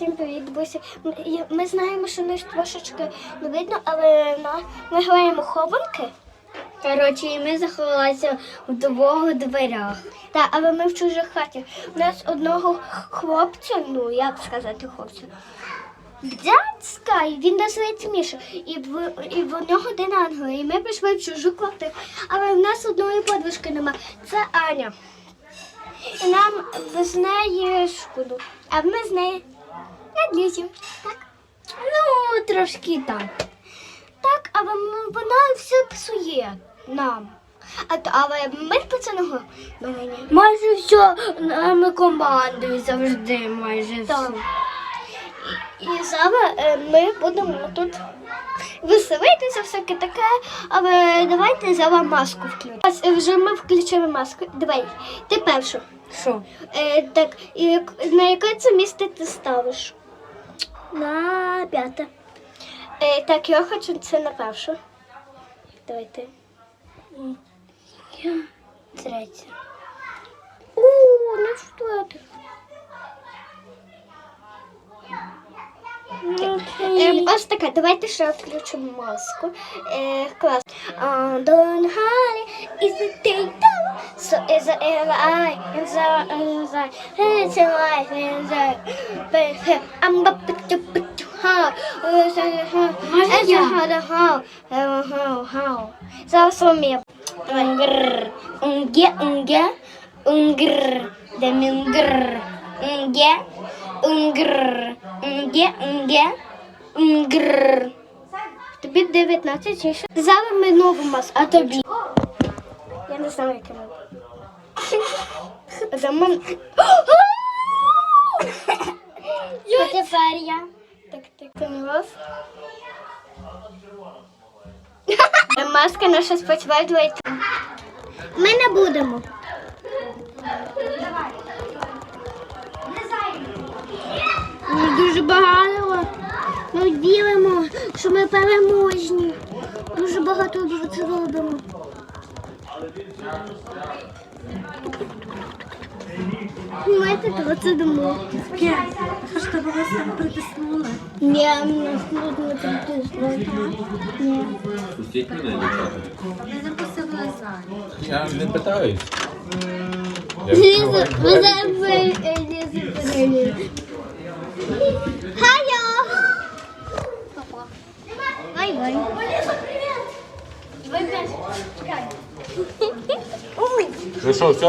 Всім привіт, друзі. Ми, знаємо, що нас трошечки не видно, але ми граємо хованки. Коротше, і ми заховалися в двох дверях. Так, але ми в чужих хатах. У нас одного хлопця, ну як сказати хлопця, дядька, і він називається Міша. І в, і в нього день ангела. І ми пішли в чужу квартиру. Але в нас одної подружки нема. Це Аня. І нам без неї шкоду. А ми з нею не ліземо. Так? Ну, трошки так. Так, але вона все псує нам. А, то- але ми пацаного мене. Майже все ми командою завжди, майже Так. все. І зараз е, ми будемо тут веселитися, всяке таке, але давайте зараз маску включимо. Е, вже ми включили маску. Давай, ти першу. Що? Е, так, і як- на яке це місце ти ставиш? На п'яте. Е, так, я хочу це на першу. Давай ти. Я третє. У, що ти? Ем, ось таке, давайте ще включимо маску. Е, клас. Is the day done? So is the eye, and the eye, it's a life, and the I'm the picture, picture, how, Може я? how, how, how, how, how. Зараз умію. Унгр. Унге, унге, унгр. Демінгр. Унге, унгр. Унге, унге, унгр. Тобі 19 чи ще? Зараз ми нову маску. А тобі? Я не знаю, яке воно. Мен... А тепер я. Так, так, вас. Маска наша спочиває. Ми не будемо. Ми дуже багато. Ми віримо, що ми переможні. Дуже багато це робимо. Знаєте, то це дамо. Що вас там притиснули? Ні, нас тут не притиснули. Ні. Пустіть мене, дівчата. Не запустили. Я не питаюсь. Я відкриваю ви зараз ви Ліза подивіться. Хайо! Папа. Бай бай. Ну що, все?